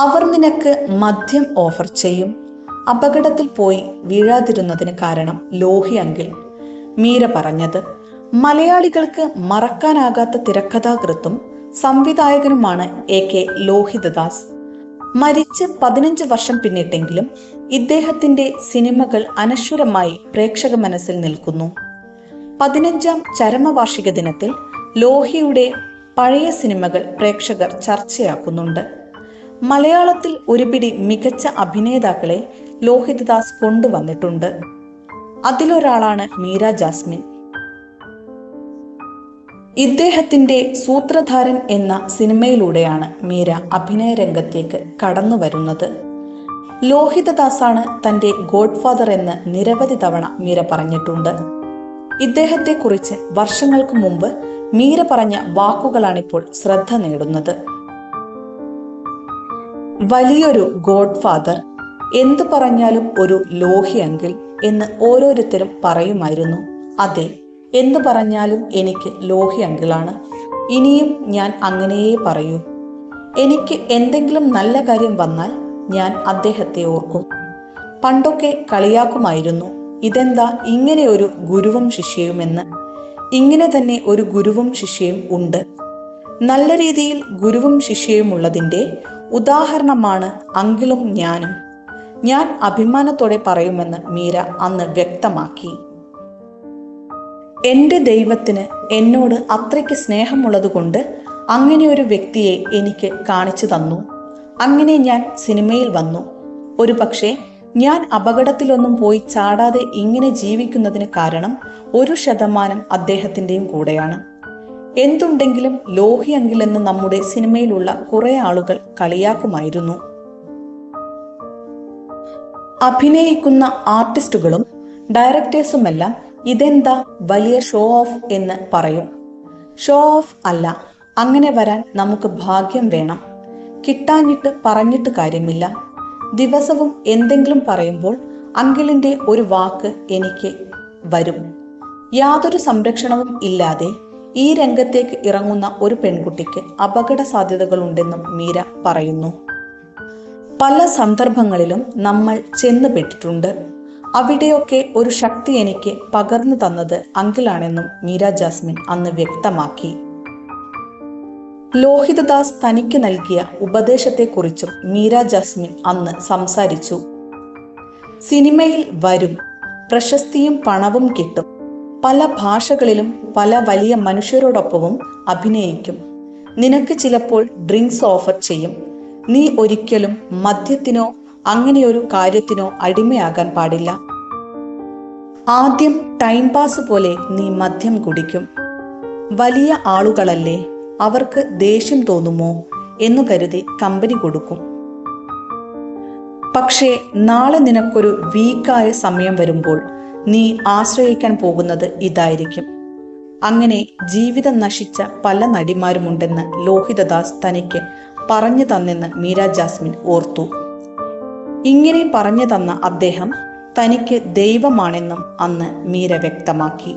അവർ നിനക്ക് മദ്യം ഓഫർ ചെയ്യും. അപകടത്തിൽ പോയി വീഴാതിരുന്നതിന് കാരണം ലോഹി അങ്കിൽ മീര പറഞ്ഞത് മലയാളികൾക്ക് മറക്കാനാകാത്ത തിരക്കഥാകൃത്തും സംവിധായകനുമാണ് എ കെ ലോഹിതദാസ്. മരിച്ച് പതിനഞ്ച് വർഷം പിന്നിട്ടെങ്കിലും ഇദ്ദേഹത്തിന്റെ സിനിമകൾ അനശ്വരമായി പ്രേക്ഷക മനസ്സിൽ നിൽക്കുന്നു. പതിനഞ്ചാം ചരമവാർഷിക ദിനത്തിൽ ലോഹിയുടെ പഴയ സിനിമകൾ പ്രേക്ഷകർ ചർച്ചയാക്കുന്നുണ്ട്. മലയാളത്തിൽ ഒരുപിടി മികച്ച അഭിനേതാക്കളെ ലോഹിതദാസ് കൊണ്ടുവന്നിട്ടുണ്ട്. അതിലൊരാളാണ് മീര ജാസ്മിൻ. ഇദ്ദേഹത്തിന്റെ സൂത്രധാരൻ എന്ന സിനിമയിലൂടെയാണ് മീര അഭിനയ രംഗത്തേക്ക് കടന്നു വരുന്നത്. ലോഹിതദാസാണ് തന്റെ ഗോഡ്ഫാദർ എന്ന് നിരവധി തവണ മീര പറഞ്ഞിട്ടുണ്ട്. ഇദ്ദേഹത്തെക്കുറിച്ച് വർഷങ്ങൾക്ക് മുമ്പ് മീര പറഞ്ഞ വാക്കുകളാണിപ്പോൾ ശ്രദ്ധ നേടുന്നത്. വലിയൊരു ഗോഡ് ഫാദർ എന്തു പറഞ്ഞാലും ഒരു ലോഹി അങ്കിൾ എന്ന് ഓരോരുത്തരും പറയുമായിരുന്നു. അതെ എന്തു പറഞ്ഞാലും എനിക്ക് ലോഹി അങ്കിളാണ്. ഇനിയും ഞാൻ അങ്ങനെയേ പറയൂ. എനിക്ക് എന്തെങ്കിലും നല്ല കാര്യം വന്നാൽ ഞാൻ അദ്ദേഹത്തെ ഓർക്കും. പണ്ടൊക്കെ കളിയാക്കുമായിരുന്നു. ഇതെന്താ ഇങ്ങനെ ഒരു ഗുരുവും ശിഷ്യയുമെന്ന്. ഇങ്ങനെ തന്നെ ഒരു ഗുരുവും ശിഷ്യയും ഉണ്ട്. നല്ല രീതിയിൽ ഗുരുവും ശിഷ്യയും ഉള്ളതിന്റെ ഉദാഹരണമാണ് അങ്കിളും ഞാനും. ഞാൻ അഭിമാനത്തോടെ പറയുമെന്ന് മീര അന്ന് വ്യക്തമാക്കി. എന്റെ ദൈവത്തിന് എന്നോട് അത്രയ്ക്ക് സ്നേഹമുള്ളത് കൊണ്ട് അങ്ങനെ ഒരു വ്യക്തിയെ എനിക്ക് കാണിച്ചു തന്നു. അങ്ങനെ ഞാൻ സിനിമയിൽ വന്നു. ഒരു പക്ഷേ ഞാൻ അപകടത്തിലൊന്നും പോയി ചാടാതെ ഇങ്ങനെ ജീവിക്കുന്നതിന് കാരണം ഒരു ശതമാനം അദ്ദേഹത്തിന്റെയും കൂടെയാണ്. എന്തുണ്ടെങ്കിലും ലോഹി അങ്കിലെന്ന് നമ്മുടെ സിനിമയിലുള്ള കുറെ ആളുകൾ കളിയാക്കുമായിരുന്നു. അഭിനയിക്കുന്ന ആർട്ടിസ്റ്റുകളും ഡയറക്ടേഴ്സുമെല്ലാം ഇതെന്താ വലിയ ഷോ ഓഫ് എന്ന് പറയും. ഷോ ഓഫ് അല്ല അങ്ങനെ വരാൻ നമുക്ക് ഭാഗ്യം വേണം. കിട്ടാഞ്ഞിട്ട് പറഞ്ഞിട്ട് കാര്യമില്ല. ദിവസവും എന്തെങ്കിലും പറയുമ്പോൾ അങ്കിളിന്റെ ഒരു വാക്ക് എനിക്ക് വരും. യാതൊരു സംരക്ഷണവും ഇല്ലാതെ ഈ രംഗത്തേക്ക് ഇറങ്ങുന്ന ഒരു പെൺകുട്ടിക്ക് അപകട സാധ്യതകളുണ്ടെന്നും മീര പറയുന്നു. പല സന്ദർഭങ്ങളിലും നമ്മൾ ചെന്നുപെട്ടിട്ടുണ്ട് അവിടെയൊക്കെ ഒരു ശക്തി എനിക്ക് പകർന്നു തന്നത് അങ്കിളാണെന്നും മീര ജാസ്മിൻ അന്ന് വ്യക്തമാക്കി. ലോഹിതദാസ് തനിക്ക് നൽകിയ ഉപദേശത്തെക്കുറിച്ചും മീര ജാസ്മിൻ അന്ന് സംസാരിച്ചു. സിനിമയിൽ വരും. പ്രശസ്തിയും പണവും കിട്ടും. പല ഭാഷകളിലും പല വലിയ മനുഷ്യരോടൊപ്പവും അഭിനയിക്കും. നിനക്ക് ചിലപ്പോൾ ഡ്രിങ്ക്സ് ഓഫർ ചെയ്യും. നീ ഒരിക്കലും മദ്യത്തിനോ അങ്ങനെയൊരു കാര്യത്തിനോ അടിമയാകാൻ പാടില്ല. ആദ്യം ടൈം പാസ് പോലെ നീ മദ്യം കുടിക്കും. വലിയ ആളുകളല്ലേ അവർക്ക് ദേഷ്യം തോന്നുമോ എന്നു കരുതി കമ്പനി കൊടുക്കും. പക്ഷേ നാളെ നിനക്കൊരു വീക്കായ സമയം വരുമ്പോൾ നീ ആശ്രയിക്കാൻ പോകുന്നത് ഇതായിരിക്കും. അങ്ങനെ ജീവിതം നശിച്ച പല നടിമാരുമുണ്ടെന്ന് ലോഹിതദാസ് തനിക്ക് പറഞ്ഞു തന്നെന്ന് മീര ജാസ്മിൻ ഓർത്തു. ഇങ്ങനെ പറഞ്ഞു തന്ന അദ്ദേഹം തനിക്ക് ദൈവമാണെന്നും അന്ന് മീര വ്യക്തമാക്കി.